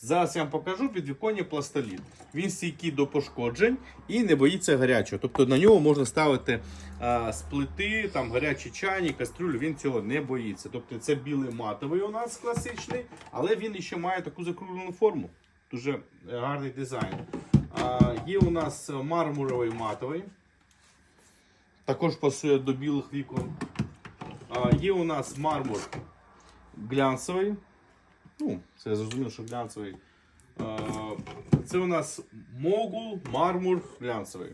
Зараз я вам покажу підвіконня пластоліт. Він стійкий до пошкоджень і не боїться гарячого. Тобто на нього можна ставити а, з плити, там гарячі чайні, кастрюлю, він цього не боїться. Тобто це білий матовий у нас класичний, але він ще має таку закруглену форму. Дуже гарний дизайн. А, є у нас мармуровий матовий. Також пасує до білих вікон. А, є у нас мармур глянцевий. Ну, це зрозуміло, що глянцевий. Це у нас могул, мармур глянцевий.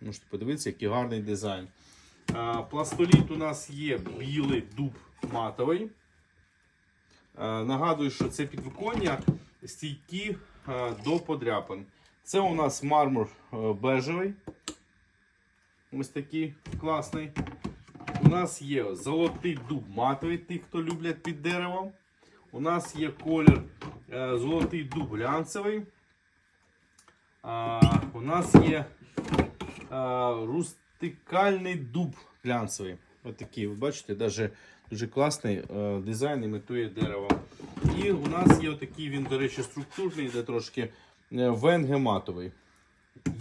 Можете подивитися, який гарний дизайн. Пластоліт у нас є білий дуб матовий. Нагадую, що це підвиконня стійкі до подряпин. Це у нас мармур е, бежевий. Ось такий класний. У нас є золотий дуб матовий, ті, хто люблять під деревом. У нас є колір е, золотий дуб глянцевий. А, у нас є а, рустикальний дуб глянцевий. Ось такий, ви бачите, даже дуже класний е, дизайн імітує дерево. І у нас є отакий, він, до речі, структурний, де трошки е, венге матовий.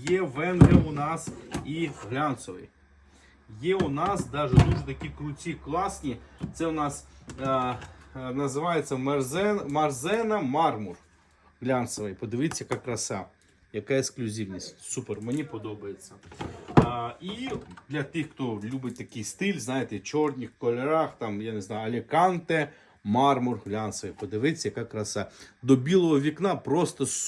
Є венге у нас і глянцевий. Є у нас навіть дуже такі круті, класні. Це у нас е, е, називається Мерзен, Марзена Мармур глянцевий. Подивіться, яка краса, яка ексклюзивність. Супер, мені подобається. А, і для тих, хто любить такий стиль, знаєте, чорних кольорах, там, я не знаю, Аліканте, мармур глянцевий. Подивіться, яка краса. До білого вікна просто супер.